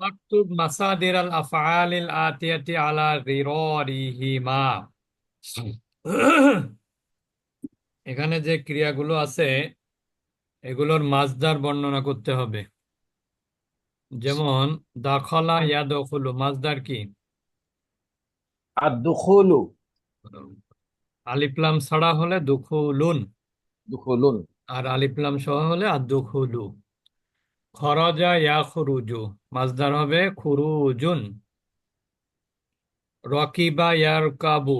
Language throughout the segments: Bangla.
মাকতুব মাসাদির আল আফআল আল আতিয়াতি আলা যিরারিহিমা এখানে যে ক্রিয়াগুলো আছে এগুলোর মাজদার বর্ণনা করতে হবে। যেমন দাখলা ইয়াদখুলু মাজদার কি? আদখুলু। আলিফলাম ছাড়া হলে দুখুলুন। দুখুলুন। আর আলিফলাম সহ হলে আদখুলু। খরজা ইয়াখরুজু মাজদার হবে খুরুজুন। রকিবা ইয়ারকাবু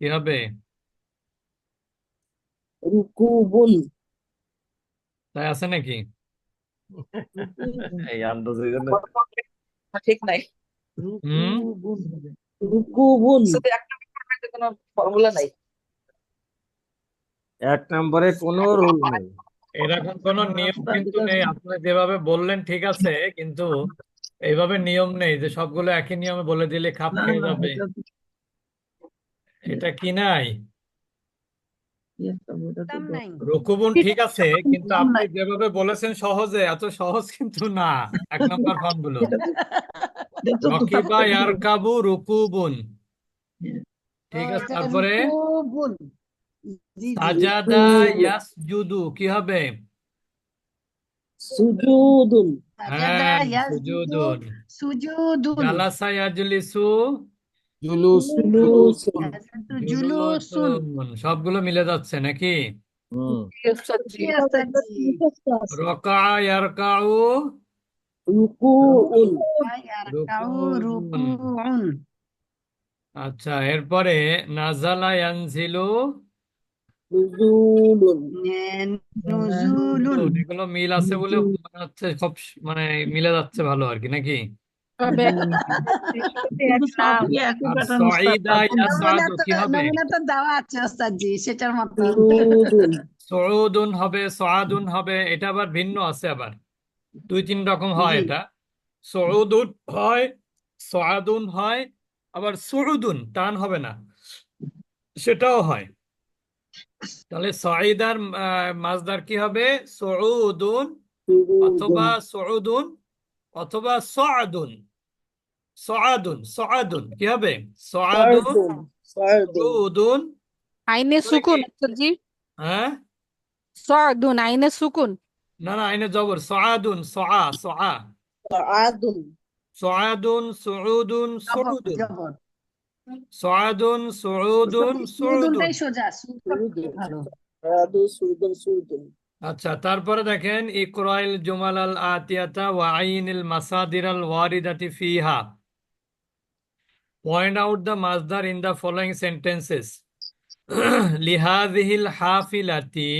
কি হবে? রুকুবুন। তাই আছে নাকি? এই আন্দাজের জন্য। ঠিক নাই। হুম? রুকুবুন শুধু একটা ফরম্যাটে কোনো ফর্মুলা নাই। এক নম্বরে কোনো রুল নেই। এরকম কোনো নিয়ম কিন্তু নেই। আপনি যেভাবে বললেন ঠিক আছে কিন্তু এইভাবে নিয়ম নেই যে সবগুলো একই নিয়মে বলে দিলে খাপ খেয়ে যাবে। এটা কি নাই? রুকুবুন ঠিক আছে কিন্তু আপনি যেভাবে বলেছেন সহজে এত সহজ কিন্তু না। এক নম্বর ফর্মগুলো এটা তো রকিবা ইয়ারকাবু রুকুবুন। ঠিক আছে তারপরে? সাজাদা ইয়াসজুদু কি হবে? সুজুদুন। হ্যাঁ সুজুদুন। সুজুদুন। জালাসা ইয়াজলিসু? জুলুসুন। জুলুসুন। জুলুসুন। সবগুলো মিলে যাচ্ছে নাকি? হুম। রকা ইয়ারকাউ রুকুউন রুকুউন। রুকুউন। আচ্ছা এরপরে নাজালা ইয়ানজিলু। এগুলো মিল আছে বলে মনে হচ্ছে সব মানে মিলে যাচ্ছে ভালো আর কি নাকি? প্যাটার্ন সাইদা ইয়াসাদু কি হবে? সেটার মতো। হবে এটা আবার ভিন্ন আছে আবার। দুই তিন রকম হয় এটা। সউদুন হয় সাদুন হয় আবার সুউদুন টান হবে না। সেটাও হয়। তাহলে সাইদার আহ, মাজদার কি হবে? সউদুন অথবা সউদুন অথবা সাদুন সাদুন সাদুন কি হবে? সাদুন সারদুন সারদুন আইনে সুকুন? আচ্ছা হ্যাঁ? সাদুন আইনে সুকুন। না না আইনে জবর। সাদুন সআ সআ। সাআদুন। সাদুন সুউদুন সুউদুন। জবর সুউদুন সুউদুন। সোজা ভালো। সাআদু সুরদুন সুরদুন আচ্ছা তারপরে দেখেন ইকরাইল জুমাল আল আতিয়াতা ওয়া আইনিল মাসাদির আল ওয়ারিদাতি ফিহা। পয়েন্ট আউট দ্য মাসদার ইন দ্য ফলোয়িং সেন্টেন্সেস লিহাদিহিল হাফিলাতি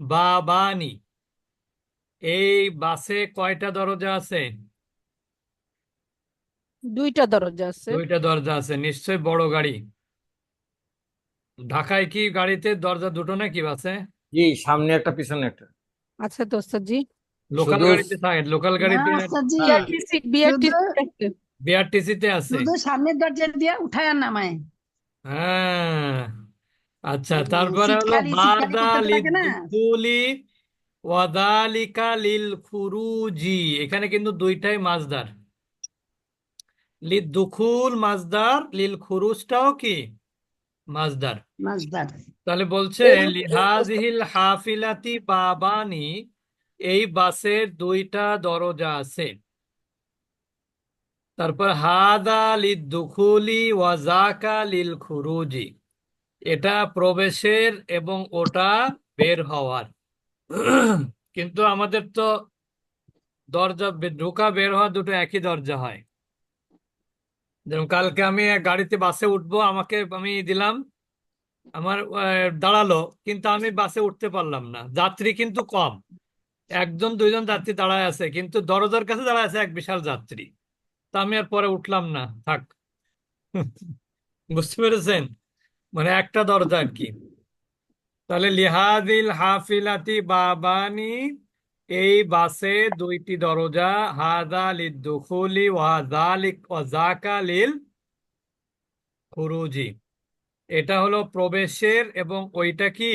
বাবানি এই বাসে কয়টা দরজা আছে? দুইটা দরজা আছে। দুইটা দরজা আছে নিশ্চয়ই বড় গাড়ি। ঢাকায় কি গাড়িতে দরজা দুটো নাকি বাসে জি সামনে একটা পিছনে একটা। আচ্ছা তো ওস্তাদজি লোকাল শুধু- গাড়িতে থাকে লোকাল গাড়িতে না ওস্তাদজি বিআরটিসি বিআরটিসি শুধু- বিআরটিসিতে আছে। শুধু সামনের দরজা দিয়ে উঠায় আর নামায়। হ্যাঁ আচ্ছা তারপরে হলো শীতকালি- শীতকালি বাদা করতে থাকে না? লিদ্দুখুলি ওয়াদালিকা লিল খুরুজি। এখানে কিন্তু দুইটাই মাজদার। লিদ্দুখুল মাজদার লিল খুরুজটাও কি? মাজদার মাজদার তাহলে বলছে লিহাজিহিল হাফিলাতি বাবানি এই বাসের দুইটা দরজা আছে। তারপর হাদা লিদ্দুখুলি ওয়াজাকা লিল খুরুজি এটা প্রবেশের এবং ওটা বের হওয়ার। কিন্তু আমাদের তো দরজা ঢোকা বের হওয়া দুটো একই দরজা হয়। যেমন কালকে আমি গাড়িতে বাসে উঠবো, আমাকে আমি দিলাম, আমার দাঁড়াল, কিন্তু আমি বাসে উঠতে পারলাম না। যাত্রী কিন্তু কম। একজন, দুইজন যাত্রী দাঁড়ায় আছে, কিন্তু দরজার কাছে দাঁড়ায় আছে এক বিশাল যাত্রী। তা আমি আর পরে উঠলাম না, থাক। বুঝতে পেরেছেন? মানে একটা দরজা আর কি। তাহলে লিহাদিল হাফিলাতি বাবানি এই বাসে দুইটি দরজা হাদা লিদ্দুখুলি ওয়া যালিক ওয়া যাকা লিল খুরুজি। এটা হলো প্রবেশের এবং ওইটা কি?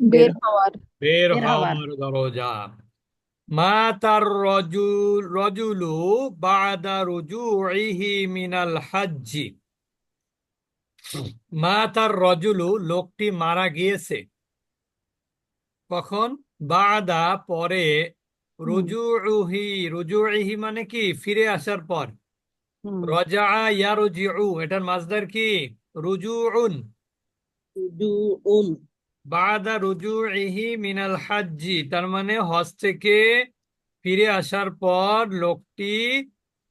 বের হওয়ার। বের হওয়ার। দরজা। মাতার রজুল রজুলু বাদা রুজুইহি মিনাল হাজ্জি। মাতার রজুলু লোকটি মারা গিয়েছে। কখন? বাদা পরে রুজুহি রুজুইহি মানে কি? ফিরে আসার পর। রজা ইয়ারুজিউ এটার মাসদার কি? রুজুউন। রুজুউন। বাদা রুজুইহি মিনাল হাজ্জি তার মানে হজ থেকে ফিরে আসার পর লোকটি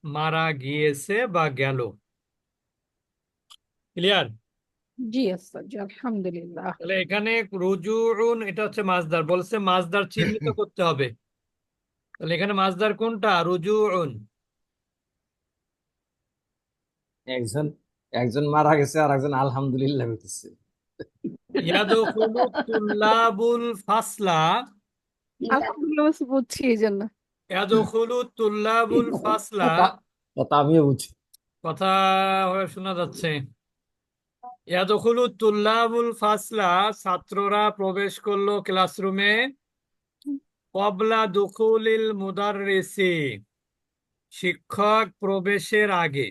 মারা গিয়েছে বা গেল। ক্লিয়ার? জি ওস্তাদ জি আলহামদুলিল্লাহ। তাহলে এখানে রুজুউন এটা হচ্ছে মাসদার বলছে মাসদার চিহ্নিত করতে হবে। তাহলে এখানে মাসদার কোনটা? রুজুউন একজন একজন মারা গেছে আর একজন আলহামদুলিল্লাহ হইতেছে। ইয়াদখুলু তুল্লাবুল ফাসলা। আলহামদুলিল্লাহ বুঝছি এই জন্য। ইয়াদখুলু তুল্লাবুল ফাসলা। কথা আমিও বুঝি। কথা হয়ে শোনা যাচ্ছে। ইয়াদখুলু তুল্লাবুল ফাসলা ছাত্ররা প্রবেশ করল ক্লাসরুমে। কবলা দুখুলিল মুদাররিসি শিক্ষক প্রবেশের আগে।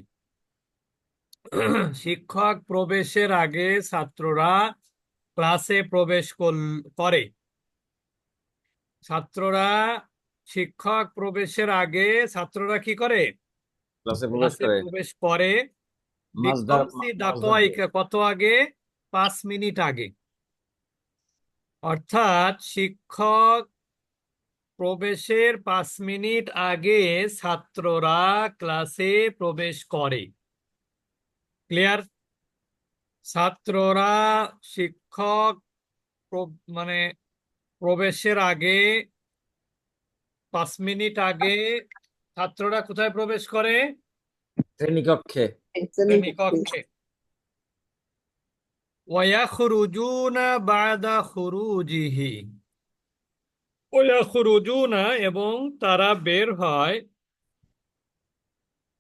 শিক্ষক প্রবেশের আগে ছাত্ররা ক্লাসে প্রবেশ করে। ছাত্ররা শিক্ষক প্রবেশের আগে ছাত্ররা কি করে? ক্লাসে প্রবেশ করে। কত আগে? পাঁচ মিনিট আগে। অর্থাৎ শিক্ষক প্রবেশের পাঁচ মিনিট আগে ছাত্ররা ক্লাসে প্রবেশ করে। ক্লিয়ার? ছাত্ররা শিক্ষক মানে প্রবেশের আগে পাঁচ মিনিট আগে ছাত্ররা কোথায় প্রবেশ করে? শ্রেণীকক্ষে। শ্রেণীকক্ষে ওয়াখরুজুনা বাদা খুরুজিহি ওয়াখরুজুনা এবং তারা বের হয়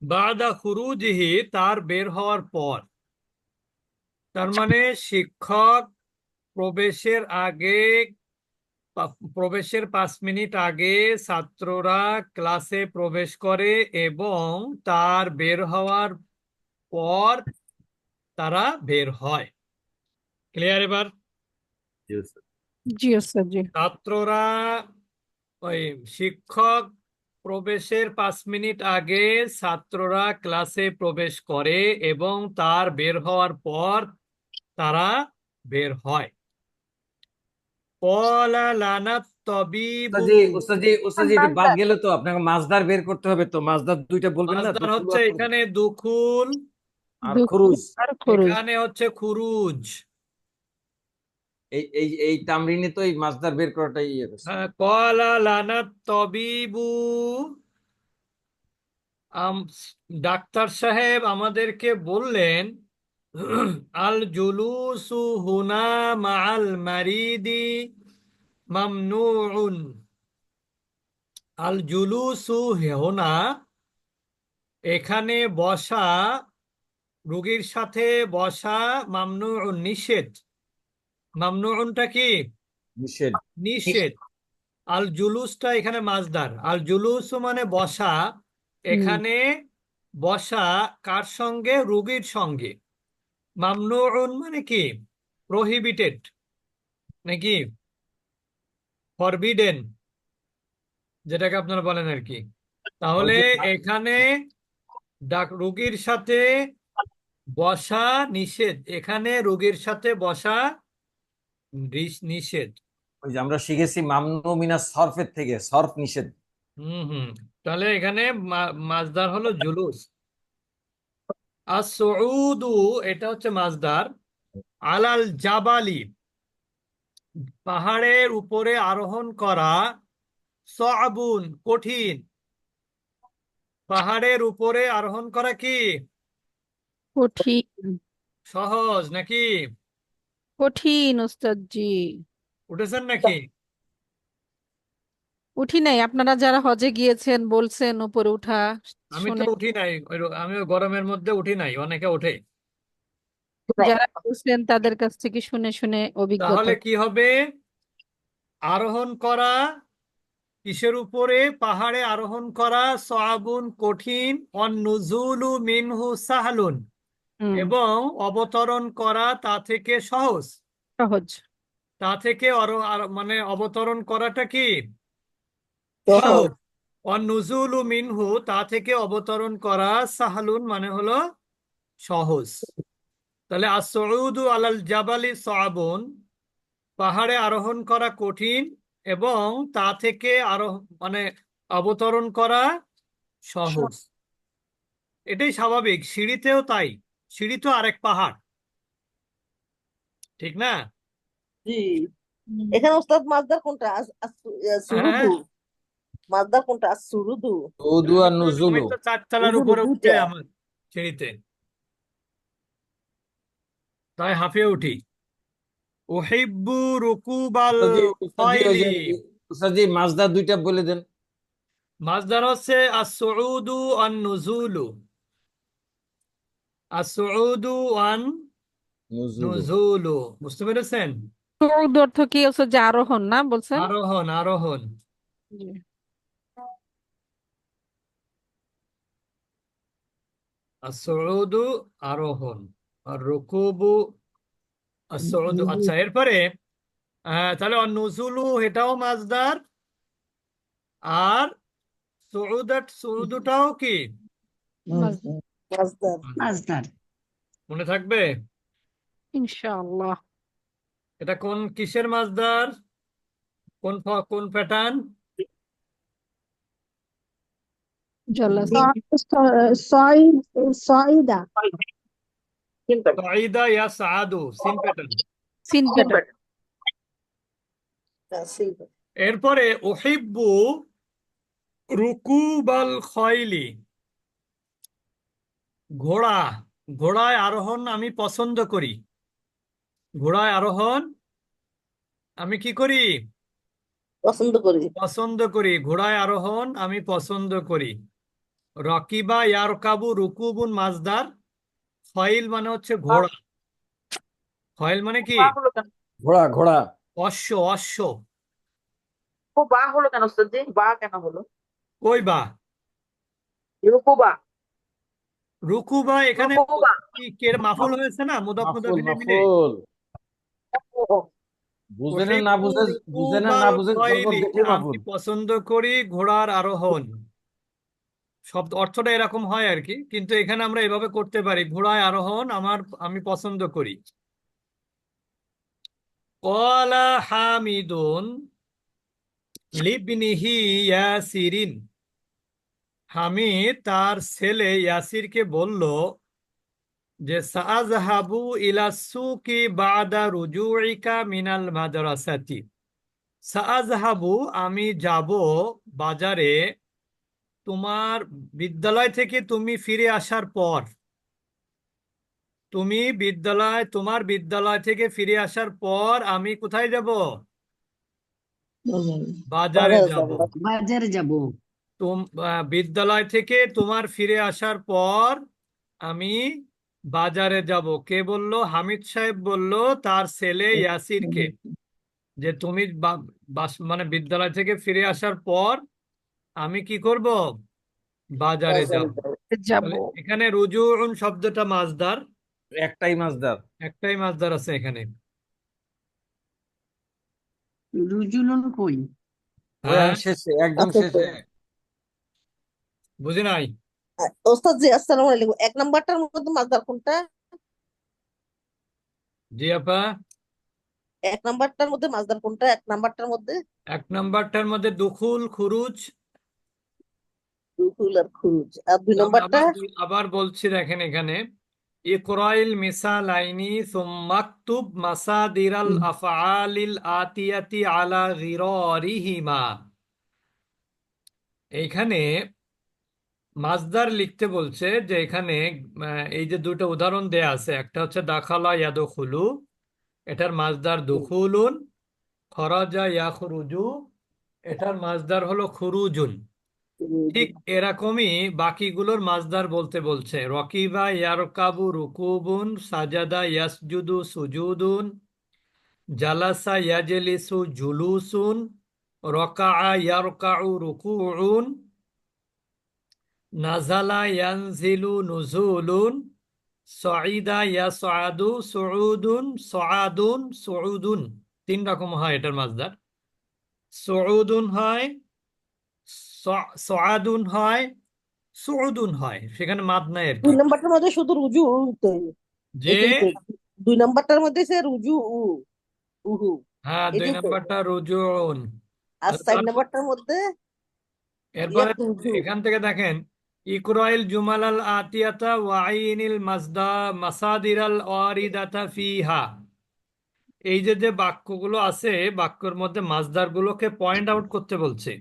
বাদা খুরুজিহি তার বের হওয়ার পর। তার মানে শিক্ষক প্রবেশের আগে প্রবেশের পাঁচ মিনিট আগে ছাত্ররা ক্লাসে প্রবেশ করে এবং তার বের হওয়ার পর তারা বের হয়। ক্লিয়ার এবার? জি ওস্তাদ জি। ছাত্ররা ওই শিক্ষক প্রবেশের পাঁচ মিনিট আগে ছাত্ররা ক্লাসে প্রবেশ করে এবং তার বের হওয়ার পর তারা বের হয়। বাদ গেল তো আপনাকে মাসদার বের করতে হবে তো। মাসদার দুইটা বলবেন না? হচ্ছে এখানে দুখুল আর খুরুজ। আর খুরুজ। এখানে হচ্ছে খুরুজ। এই এই এই তামরিনে তো এই মাসদার বের করাটাই ইয়ে করছে। হ্যাঁ, কলা লানাত তবিবু। আম- ডাক্তার সাহেব আমাদেরকে বললেন আল জুলুসু হুনা মাআল মারিদি মামনুউন। আল জুলুসু হুনা এখানে বসা রোগীর সাথে বসা মামনুউন নিষেধ। মামনুউনটা কি? নিষেধ। নিষেধ। আল জুলুসটা এখানে মাসদার আল জুলুস মানে বসা। এখানে বসা কার সঙ্গে? রোগীর সঙ্গে। মামনুউন মানে কি? প্রহিবিটেড। নাকি? ফরবিডেন। যেটাকে আপনারা বলেন আর কি। তাহলে এখানে ডাক রোগীর সাথে বসা নিষেধ। এখানে রোগীর সাথে বসা নিষ- নিষেধ। ওই যে আমরা শিখেছি মামনু মিনা সরফের থেকে সরফ নিষেধ। হুম হুম। তাহলে এখানে মা- মাসদার হলো জুলুস। আর সউদু এটা হচ্ছে মাসদার আলাল জাবালি পাহাড়ের উপরে আরোহণ করা সআবুন কঠিন। পাহাড়ের উপরে আরোহণ করা কি? কঠিন। সহজ নাকি? কঠিন ওস্তাদ জি উঠেছেন নাকি? উঠি নাই। আপনারা যারা হজে গিয়েছেন বলছেন উপরে উঠা আমি তো শুনে। উঠি নাই। ওই আমি ওই গরমের মধ্যে উঠি নাই অনেকে ওঠে। যারা বলছেন তাদের কাছ থেকে শুনে শুনে অভিজ্ঞতা। তাহলে কি হবে? আরোহণ করা কিসের উপরে? পাহাড়ে আরোহণ করা সআবুন কঠিন অন নুজুলু মিনহু সাহলুন। এবং অবতরণ করা তা থেকে সহজ। সহজ। তা থেকে মানে অবতরণ করাটা কি? সহজ। অনুজুলু মিনহু তা থেকে অবতরণ করা সাহালুন মানে হলো সহজ। তাহলে আসউদু আলাল জাবালি সাবুন পাহাড়ে আরোহণ করা কঠিন এবং তা থেকে আরও মানে অবতরণ করা সহজ। এটাই স্বাভাবিক সিঁড়িতেও তাই। সিঁড়ি তো আরেক পাহাড়। ঠিক না? জি। এখানে ওস্তাদ মাছদার কোনটা? সুরুদু। মাছদার কোনটা? সুরুদু। আর নুজুলু। চারতলার উপরে উঠে আমার সিঁড়িতে। তাই হাঁপিয়ে উঠি। উহিব্বু রুকুবাল মাজদা দুইটা বলে দেন। মাজদার হচ্ছে আসউদু আন নুজুলু আসউদু আন নুজুলু। নুজুলু। বুঝতে পেরেছেন? সুউদ অর্থ কি? হচ্ছে যে আরোহণ না বলছেন? আরোহণ আরোহণ। আসউদু আরোহণ। আর রুকুবু আসউদু আচ্ছা এরপরে আহ, তাহলে নুজুলু এটাও মাজদার। আর সুউদাট সুউদুটাও কি মনে থাকবে? ইনশাআল্লাহ। এটা কোন কিসের মাজদার কোন কোন প্যাটার্ন? সয়দা। ইয়া সিন সিন এরপরে উহিব্বু রুকুবাল খয়লি। ঘোড়া ঘোড়ায় আরোহণ আমি পছন্দ করি। ঘোড়ায় আরোহণ আমি কি করি? পছন্দ করি। পছন্দ করি। ঘোড়ায় আরোহণ আমি পছন্দ করি। রকিবা ইয়ারকাবু রুকুবুন মাজদার ফয়েল মানে হচ্ছে ঘোড়া। ফয়েল মানে কি? বা ঘোড়া ঘোড়া। অশ্ব অশ্ব। ও বা হলো কেন বা কেন হলো? কই বা? রুকুবা রুকুবা এখানে কের মাফুল হয়েছে না? মুদাফ মুদাফিলে মিলে? বুঝেন না বুঝে বুঝেন না বুঝে আমি পছন্দ করি ঘোড়ার আরোহণ। শব্দ অর্থটা এরকম হয় আর কি কিন্তু এখানে আমরা এভাবে করতে পারি। ঘোড়ায় আরোহণ আমার আমি পছন্দ করি। কলা হামিদুন লিবনিহি ইয়াসিরিন। হামিদ তার ছেলে ইয়াসিরকে বলল যে সাআযহাবু ইলা সুকি বাদা রুজুইকা মিনাল মাদ্রাসাতি। সাআযহাবু আমি যাব বাজারে। তোমার বিদ্যালয় থেকে তুমি ফিরে আসার পর তুমি বিদ্যালয় তোমার বিদ্যালয় থেকে ফিরে আসার পর আমি কোথায় যাব? বাজারে যাব। বাজারে যাব। তোম আহ, বিদ্যালয় থেকে তোমার ফিরে আসার পর আমি বাজারে যাব। কে বলল? হামিদ সাহেব বলল তার ছেলে ইয়াসিরকে। যে তুমি বা- মানে বিদ্যালয় থেকে ফিরে আসার পর আমি কি করব? বাজারে যাব। এখানে রুজুউন শব্দটা মাজদার একটাই মাজদার একটাই মাজদার আছে এখানে। রুজুলুন কই? হ্যাঁ শেষে একদম আচ্ছা, শেষে। বুঝি নাই? ওস্তাদ জি আসসালামু আলাইকুম। এক নাম্বারটার মধ্যে মাছদার কোনটা? জি আপা। এক নাম্বারটার মধ্যে মাছদার কোনটা? এক নাম্বারটার মধ্যে? এক নাম্বারটার মধ্যে দুখুল খুরুজ। দুকুল আর খুরুজ। আর দুই নাম্বারটা? আবার বলছি দেখেন এখানে। ইকরাইল মিসালাইনি সুম্মাকতুব মাসাদিরাল আফআলিল আতিয়াতি আলা গিরারিহিমা। এইখানে মাজদার লিখতে বলছে যে এখানে এই যে দুটো উদাহরণ দেয়া আছে একটা হচ্ছে দাখালা ইয়াদখুলু এটার মাজদার দুখুলুন খরাজা ইয়াখরুজু এটার মাজদার হলো খুরুজুন। ঠিক এরকমই বাকিগুলোর মাজদার বলতে বলছে রকিবা ইয়ারকাবু রুকুবুন সাজাদা ইয়াসজুদু সুজুদুন জালাসা ইয়াজেলিসু জুলুসুন রকা ইয়ারকাউ রুকুউন নাজালা ইয়ানজিলু নুজুলুন সঈদা ইয়াসআদু সুউদুন সআদুন সুউদুন। তিন রকম হয় এটার মাসদার সুউদুন হয় সআদুন হয় সুউদুন হয়। সেখানে মাদ নাই আর দুই নাম্বারটার মধ্যে শুধু রুজু যে দুই নাম্বারটার মধ্যে সে রুজু উহু। হ্যাঁ দুই নাম্বারটা রুজুন আর চার নাম্বারটার মধ্যে এরপরে এখান থেকে দেখেন ইকরাইল জুমাল আল আতিয়াতা ওয়া আইনিল মাসদা মাসাদির আল ওয়ারিদাতা ফিহা। এই যে যে বাক্যগুলো আছে, বাক্যের মধ্যে মাসদারগুলোকে পয়েন্ট আউট করতে বলছে।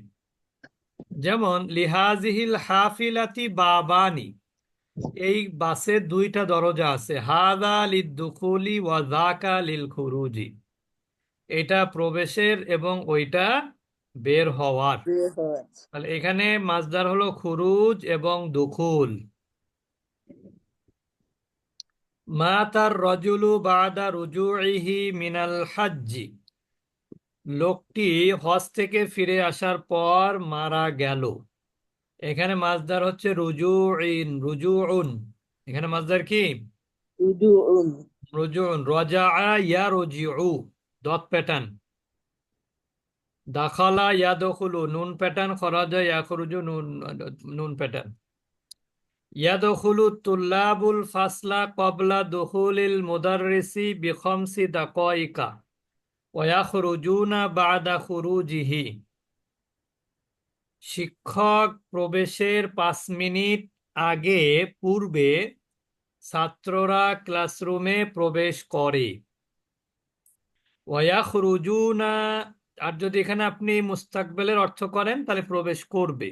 যেমন, লিহাজিহিল হাফিলাতি বাবানি। এই বাসে দুইটা দরজা আছে। হাদা লিদ দুখুলি ওয়া যাকা লিল খুরুজি এটা প্রবেশের এবং ওইটা বের হওয়ার। বের। তাহলে এখানে মাসদার হলো খুরুজ এবং দুখুল। মাতার রজুলু বাদা রুজুইহি মিনাল হাজ্জি। লোকটি হজ থেকে ফিরে আসার পর মারা গেল। এখানে মাসদার হচ্ছে রুজুইন রুজুউন। এখানে মাসদার কি? রুজু উন রুজুউন রজা ইয়া রুজিউ দত প্যাটার্ন। দাখালা ইয়াদখুলু, নুন প্যাটার্ন খরাজা ইয়াখরুজু নুন নুন প্যাটার্ন ইয়াদখুলু তুল্লাবুল ফাসলা ক্বাবলা দুখুলিল মুদাররিসি বিখমসি দাকাইকা ওয়া ইয়াখরুজুনা বাদা খুরুজিহি। শিক্ষক প্রবেশের পাঁচ মিনিট আগে পূর্বে ছাত্ররা ক্লাসরুমে প্রবেশ করে। ওয়াখরুজুনা আর যদি এখানে আপনি মুস্তাকবেলের অর্থ করেন তাহলে প্রবেশ করবে।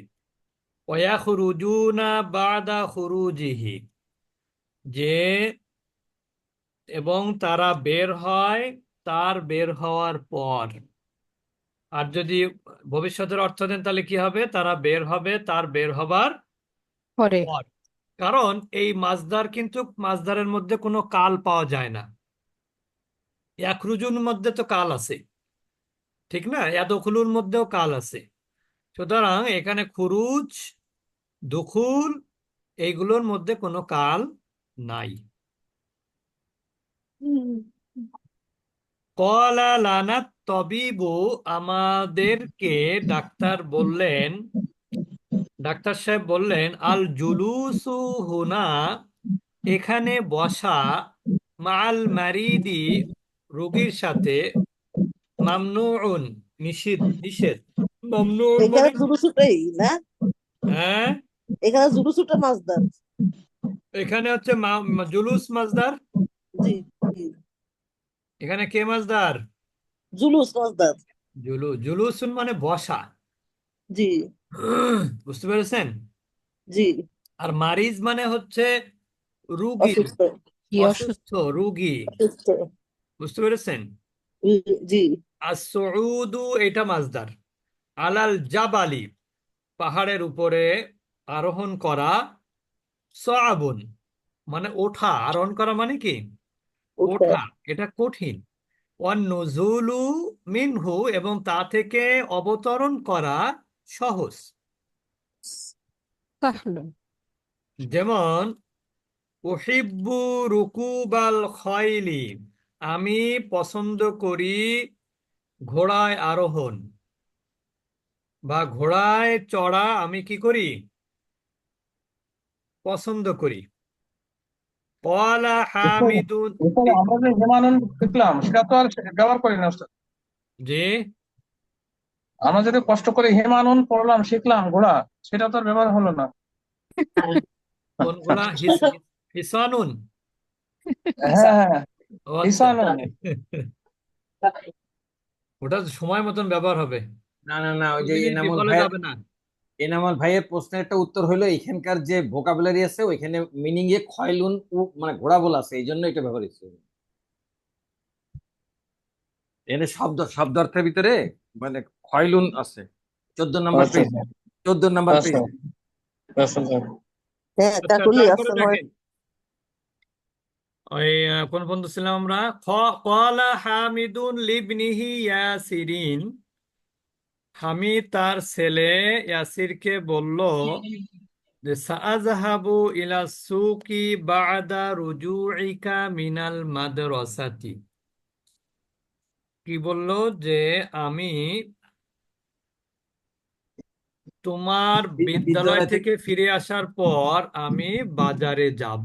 বাদা খুরুজিহি যে এবং তারা বের হয় তার বের হওয়ার পর। আর যদি ভবিষ্যতের অর্থ দেন তাহলে কি হবে? তারা বের হবে তার বের হবার পরে। কারণ এই মাসদার কিন্তু মাসদারের মধ্যে কোনো কাল পাওয়া যায় না। ইয়াখরুজুর মধ্যে তো কাল আছে। ঠিক না? ইয়াদখুলুর মধ্যেও কাল আছে। সুতরাং এখানে খুরুজ দুখুল এইগুলোর মধ্যে কোনো কাল নাই। কলা লানাত তবিবু আমাদেরকে ডাক্তার বললেন ডাক্তার সাহেব বললেন আল জুলুসু হুনা এখানে বসা মাল মারিদি রোগীর সাথে মামনুউন নিষিদ্ধ নিষেধ। মামনুউন এখানে মানে জুলুসুটাই না? হ্যাঁ? এখানে জুলুসুটা মাসদার এখানে হচ্ছে জুলুস মাজদার জি এখানে কে মাজদার জুলুস মাসদার জুলু জুলুসুন মানে বসা। জি। বুঝতে পেরেছেন? জি। আর মারিজ মানে হচ্ছে রুগী অসুস্থ। রুগী। বুঝতে পেরেছেন? জি। আর এটা মাসদার আলাল জাবালি পাহাড়ের উপরে আরোহণ করা সাবুন মানে ওঠা। আরোহণ করা মানে কি? ওঠা। এটা কঠিন। ওয়ান নুজুলু মিনহু এবং তা থেকে অবতরণ করা সহজ। যেমন উহিব্বু রুকুবাল খয়লি আমি পছন্দ করি ঘোড়ায় আরোহণ। বা ঘোড়ায় চড়া আমি কি করি? পছন্দ করি। হামিদুন আমরা যে হেমানন্দ শিখলাম সেটা তো আর ব্যবহার করি না আমরা যদি কষ্ট করে হেমানন পড়লাম শিখলাম ঘোড়া সেটা তো আর ব্যবহার হলো না। কোন ঘোড়া? হিস হিসানুন। হ্যাঁ হ্যাঁ আচ্ছা। হিসানুন। ওটা সময় মতন ব্যবহার হবে। না না না ওই যে এনামুল ভাইয়ের যাবে না। এনামুল ভাইয়ের প্রশ্নের একটা উত্তর হলো এখানকার যে ভোকাবুলারি আছে ওইখানে মিনিং এ খয়লুন উ- মানে ঘোড়া বলা আছে এই জন্য এটা ব্যবহার হচ্ছে। এনে শব্দ শব্দ অর্থের ভিতরে মানে খয়লুন আছে। চোদ্দ নম্বর আচ্ছা। পেজ চোদ্দ নম্বর পেজ আচ্ছা আচ্ছা হ্যাঁ আচ্ছা কাকুলি তারপরে আছে নয় দেখেন ওই কোন পর্যন্ত ছিলাম আমরা? ক্বালা হামিদুন লিবনিহি ইয়াসিরিন। হামিদ তার ছেলে ইয়াসিরকে বলল যে সাআযহাবু ইলা সুকি বা'দা রুজুইকা মিনাল মাদ্রাসাতি। কি বলল? যে আমি তোমার বিদ্যালয় থেকে ফিরে আসার পর আমি বাজারে যাব।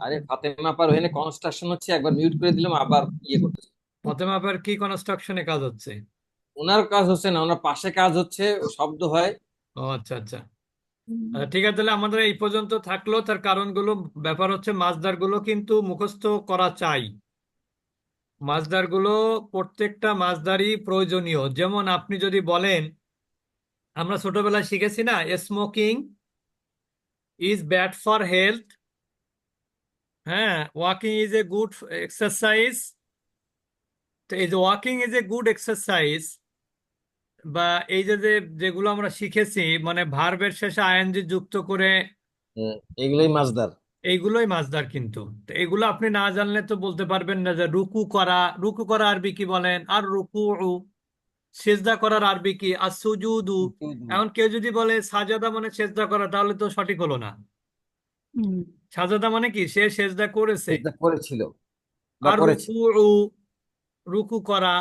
আরে ফাতেমা আপার ওখানে কনস্ট্রাকশন হচ্ছে একবার মিউট করে দিলাম আবার ইয়ে করতেছে। প্রথমে আবার কি কনস্ট্রাকশনে কাজ হচ্ছে? ওনার কাজ হচ্ছে না ওনার পাশে কাজ হচ্ছে শব্দ হয়। ও আচ্ছা আচ্ছা। আচ্ছা, ঠিক আছে তাহলে আমাদের এই পর্যন্ত থাকল তার কারণগুলো ব্যাপার হচ্ছে মাছদারগুলো কিন্তু মুখস্থ করা চাই। মাছদারগুলো প্রত্যেকটা মাছদারই প্রয়োজনীয়। যেমন আপনি যদি বলেন আমরা ছোটবেলায় শিখেছি না smoking is bad for health হ্যাঁ walking is a good exercise তো এই যে walking is a good exercise বা এই যে যে যেগুলো আমরা শিখেছি মানে ভার্বের শেষে আইএনজি যুক্ত করে হুম, এগুলোই মাছদার। এইগুলোই মাছদার কিন্তু। তো এগুলো আপনি না জানলে তো বলতে পারবেন না যে রুকু করা রুকু করা আরবি কি বলেন? আর রুকু সেজদা করার আরবি কি? আর সুজুদু। এখন কেউ যদি বলে সাজাদা মানে সেজদা করা তাহলে তো সঠিক হলো না। হুম। সাজাদা মানে কি? সে সেজদা করেছে। করেছিল বা আর করেছে। রুকু রুকু করা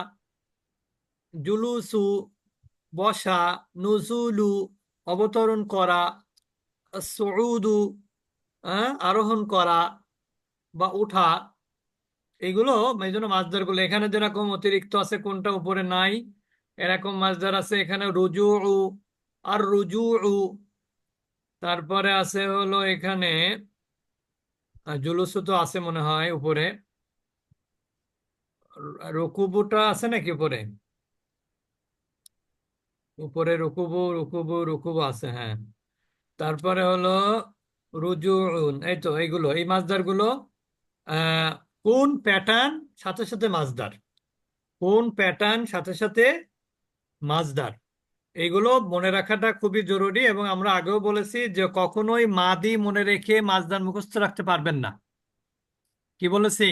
জুলুসু বসা নুজুলু অবতরণ করা সুউদু হ্যাঁ আরোহণ করা বা উঠা এগুলো এই জন্য মাছদারগুলো এখানে যেরকম অতিরিক্ত আছে কোনটা উপরে নাই এরকম মাছদার আছে এখানে রুজু আর রুজু তারপরে আছে হলো এখানে জুলুসু তো আছে মনে হয় উপরে। রকুবুটা আছে নাকি উপরে? উপরে রুকুবু রুকুবু রুকুবু আছে হ্যাঁ। তারপরে হলো রুজুউন এই তো এইগুলো এই মাছদারগুলো আহ, কোন প্যাটার্ন সাথে সাথে মাছদার? কোন প্যাটার্ন সাথে সাথে মাছদার? এইগুলো মনে রাখাটা খুবই জরুরি এবং আমরা আগেও বলেছি যে কখনোই মাদি মনে রেখে মাছদার মুখস্থ রাখতে পারবেন না। কি বলেছি?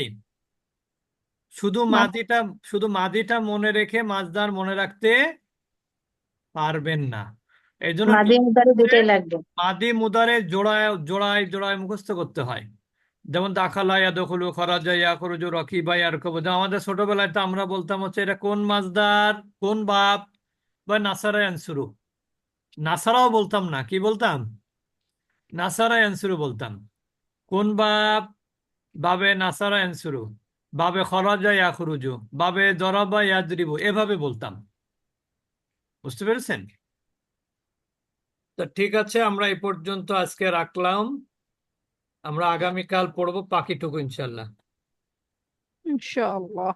শুধু মাদিটা শুধু মাদিটা মনে রেখে মাছদার মনে রাখতে পারবেন না। এই জন্য মাদি মুদারে দুটাই লাগবে। মাদি মুদারে জোড়ায় জোড়ায় জোড়ায় মুখস্থ করতে হয়। যেমন দাখালা ইয়াদখুলু খরাজা ইয়াখরুজু রকিবা ইয়ারকুবু। আমাদের ছোটবেলায় তো আমরা বলতাম হচ্ছে এটা কোন মাছদার কোন বাপ বা নাসারা ইয়ানসুরু নাসারাও বলতাম না, কি বলতাম? নাসারা বলতাম। কোন বাপ বাবে নাসারা বাবে খরাজা ইয়াখরুজু বাবে দরাবা এভাবে বলতাম। বুঝতে পেরেছেন? তো ঠিক আছে, আমরা এই পর্যন্ত আজকে রাখলাম। আমরা আগামীকাল পড়ব বাকিটুকু ইনশাল্লাহ ইনশাআল্লাহ।